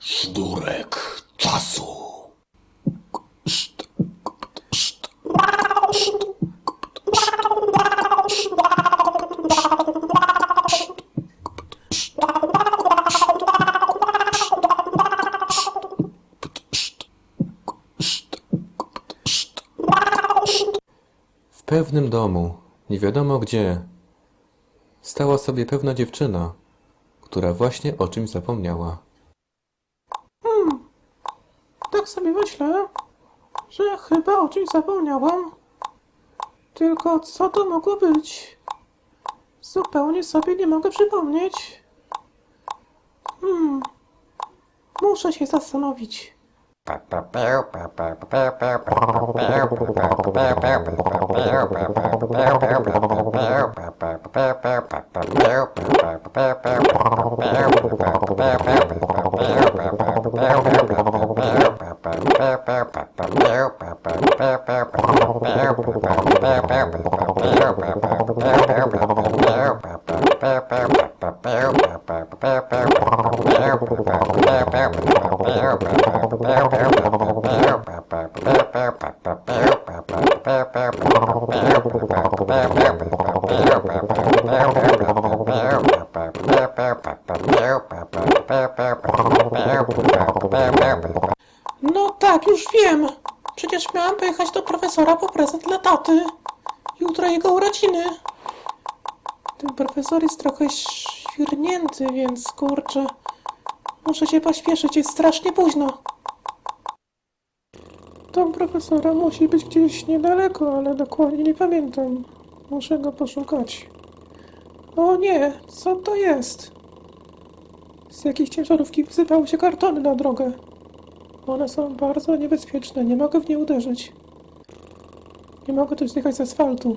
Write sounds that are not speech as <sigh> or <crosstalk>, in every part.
Sznurek czasu. W pewnym domu, nie wiadomo gdzie, stała sobie pewna dziewczyna, która właśnie o czymś zapomniała. Tak sobie myślę, że chyba o czymś zapomniałam. Tylko co to mogło być? Zupełnie sobie nie mogę przypomnieć. Hmm. Muszę się zastanowić. <laughs> No tak, już wiem. Przecież miałam pojechać do profesora po prezent dla taty. Jutro jego urodziny. Ten profesor jest trochę świrnięty, więc kurczę. Muszę się pośpieszyć, jest strasznie późno. Dom profesora musi być gdzieś niedaleko, ale dokładnie nie pamiętam. Muszę go poszukać. O nie, co to jest? Z jakiejś ciężarówki wysypały się kartony na drogę. One są bardzo niebezpieczne, nie mogę w nie uderzyć. Nie mogę też zjechać z asfaltu.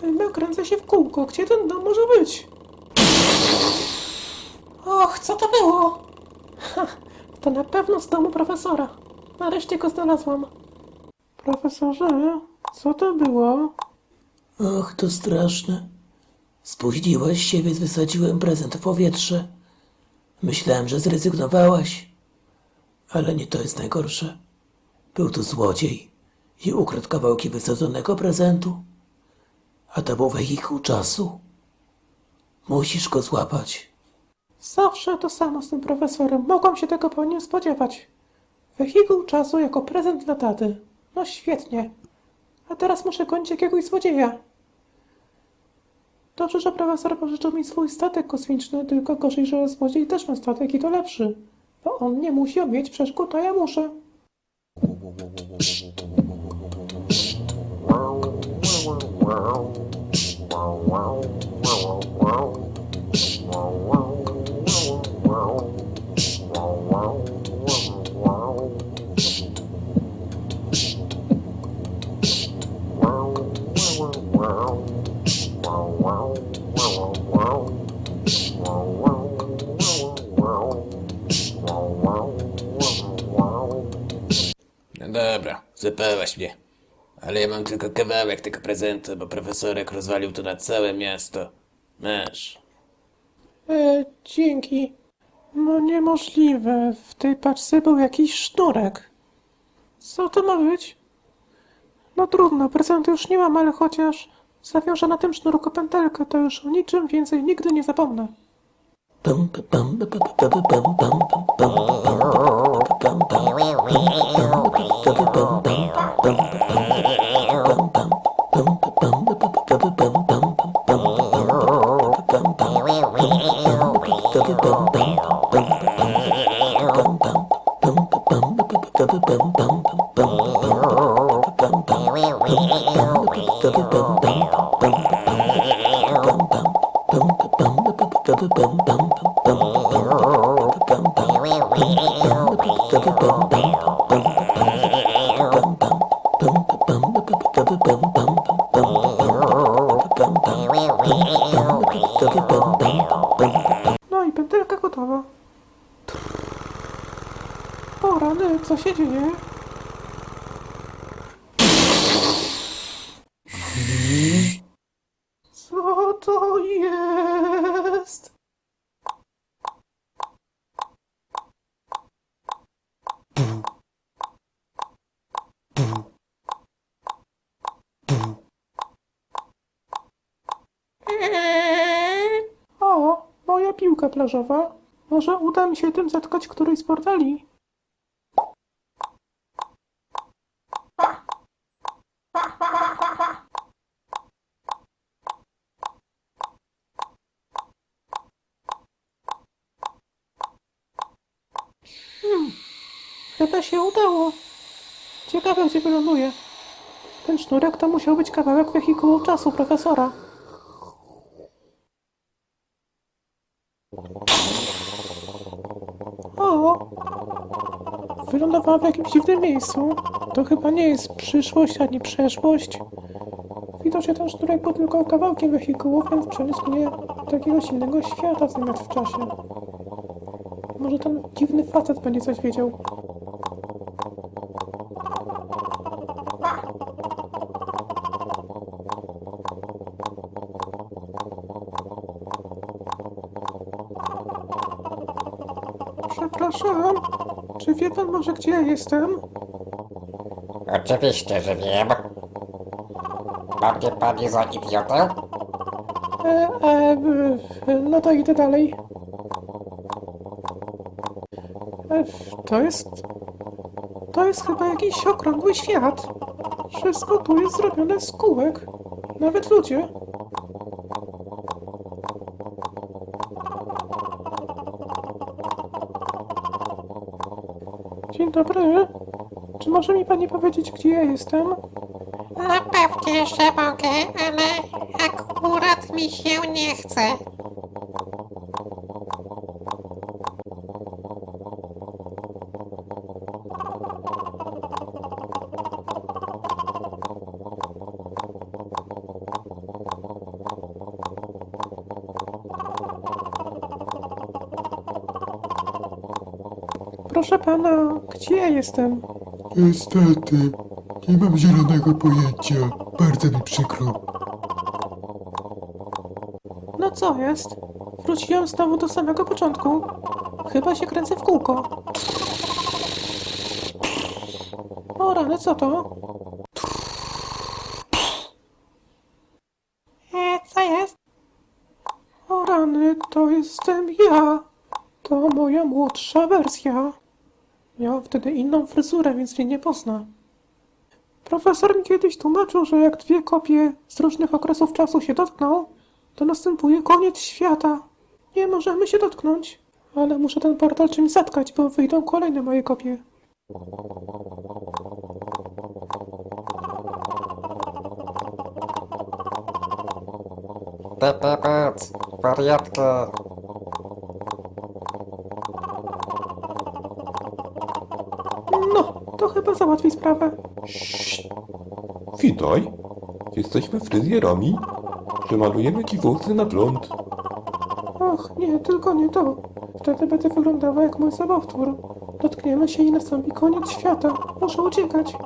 Chyba kręcę się w kółko. Gdzie ten dom może być? Och, co to było? Ha, <laughs> to na pewno z domu profesora. Nareszcie go znalazłam. Profesorze, co to było? Och, to straszne. Spóźniłaś się, więc wysadziłem prezent w powietrze. Myślałem, że zrezygnowałaś. Ale nie to jest najgorsze. Był tu złodziej i ukradł kawałki wysadzonego prezentu. A to był wehikuł czasu. Musisz go złapać. Zawsze to samo z tym profesorem. Mogłam się tego po nim spodziewać. Wehikuł czasu jako prezent dla taty. No świetnie. A teraz muszę gonić jakiegoś złodzieja. Dobrze, że profesor pożyczył mi swój statek kosmiczny, tylko gorzej, że złodziej też ma statek i to lepszy. Bo on nie musi mieć przeszkód, a ja muszę. Dobra, zapałaś mnie. Ale ja mam tylko kawałek tego prezentu, bo profesorek rozwalił to na całe miasto. Masz. E, dzięki. No niemożliwe. W tej paczce był jakiś sznurek. Co to ma być? No trudno, prezentu już nie mam, ale chociaż zawiążę na tym sznurku pętelkę, to już o niczym więcej nigdy nie zapomnę. Boom. No i pętelka gotowa. O rany, co się dzieje? Co to jest? Moja piłka plażowa. Może uda mi się tym zatkać któryś z portali. Hmm, chyba się udało. Ciekawe, gdzie wyląduje. Ten sznurek to musiał być kawałek wehikułu czasu profesora. O! Wylądowała w jakimś dziwnym miejscu. To chyba nie jest przyszłość ani przeszłość. Widocznie ten sznurek był tylko kawałkiem wehikułu, więc przeniósł mnie do jakiegoś innego świata zamiast w czasie. Może ten dziwny facet będzie coś wiedział. Przepraszam, czy wie pan może gdzie ja jestem? Oczywiście, że wiem. Ma mnie pani za idiotę? E, e, e, no to idę dalej. E, to jest... To jest chyba jakiś okrągły świat. Wszystko tu jest zrobione z kółek. Nawet ludzie. Dobry. Czy może mi pani powiedzieć, gdzie ja jestem? Pewnie, że mogę, ale akurat mi się nie chce. Proszę pana, gdzie ja jestem? Niestety, nie mam zielonego pojęcia. Bardzo mi przykro. No co jest? Wróciłem znowu do samego początku. Chyba się kręcę w kółko. O rany, co to? E, co jest? O rany, to jestem ja. To moja młodsza wersja. Miałam wtedy inną fryzurę, więc mnie nie pozna. Profesor mi kiedyś tłumaczył, że jak dwie kopie z różnych okresów czasu się dotkną, to następuje koniec świata. Nie możemy się dotknąć, ale muszę ten portal czymś zatkać, bo wyjdą kolejne moje kopie. Ty, ty, to chyba załatwi sprawę. Witaj, jesteśmy fryzjerami, że malujemy ci włosy na blond. Och, nie, tylko nie to. Wtedy będę wyglądała jak mój sobowtór. Dotkniemy się i nastąpi koniec świata. Muszę uciekać.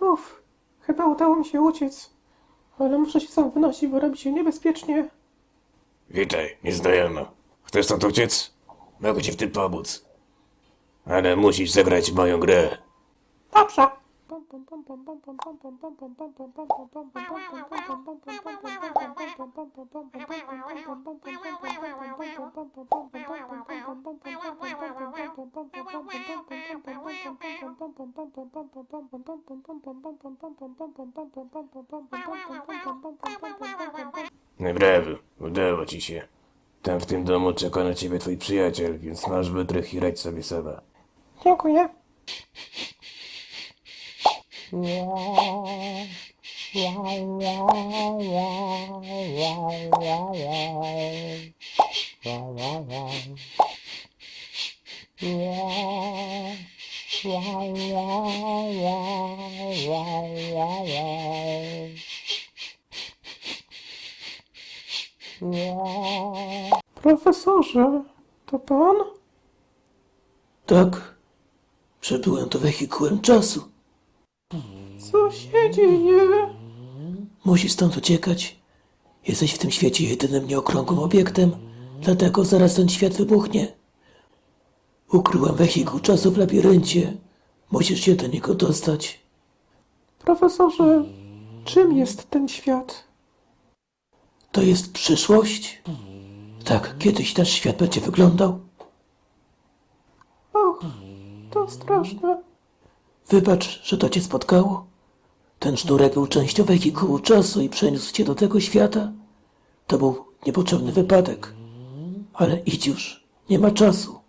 Uff, chyba udało mi się uciec. Ale muszę się sam wynosić, bo robi się niebezpiecznie. Witaj, nieznajomo. Chcesz stąd uciec? Mogę ci w tym pomóc. Ale musisz zagrać moją grę. Dobrze. Brawo, udało ci się. Tam w tym domu czeka na ciebie twój przyjaciel, więc masz wytrych i radź sobie sama. Dziękuję. <laughs> Profesorze, to pan? Tak. Przebyłem to wehikułem czasu. Co się dzieje? Musisz stąd uciekać. Jesteś w tym świecie jedynym nieokrągłym obiektem, dlatego zaraz ten świat wybuchnie. Ukryłem wehikuł czasu w labiryncie. Musisz się do niego dostać. Profesorze, czym jest ten świat? To jest przyszłość? Tak, kiedyś nasz świat będzie wyglądał. Och, to straszne. Wybacz, że to cię spotkało. Ten sznurek był częścią wehikułu czasu i przeniósł cię do tego świata. To był niepotrzebny wypadek. Ale idź już, nie ma czasu.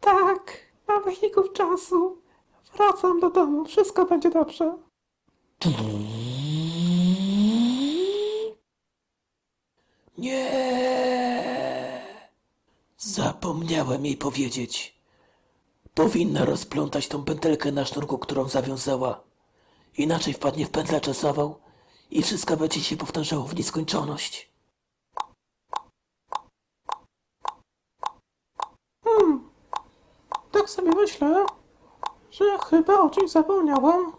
Tak, mam wehikuł czasu. Wracam do domu, wszystko będzie dobrze. Nie! Zapomniałem jej powiedzieć. Powinna rozplątać tą pętelkę na sznurku, którą zawiązała. Inaczej wpadnie w pętlę czasową i wszystko będzie się powtarzało w nieskończoność. Tak sobie myślę, że chyba o czymś zapomniałam.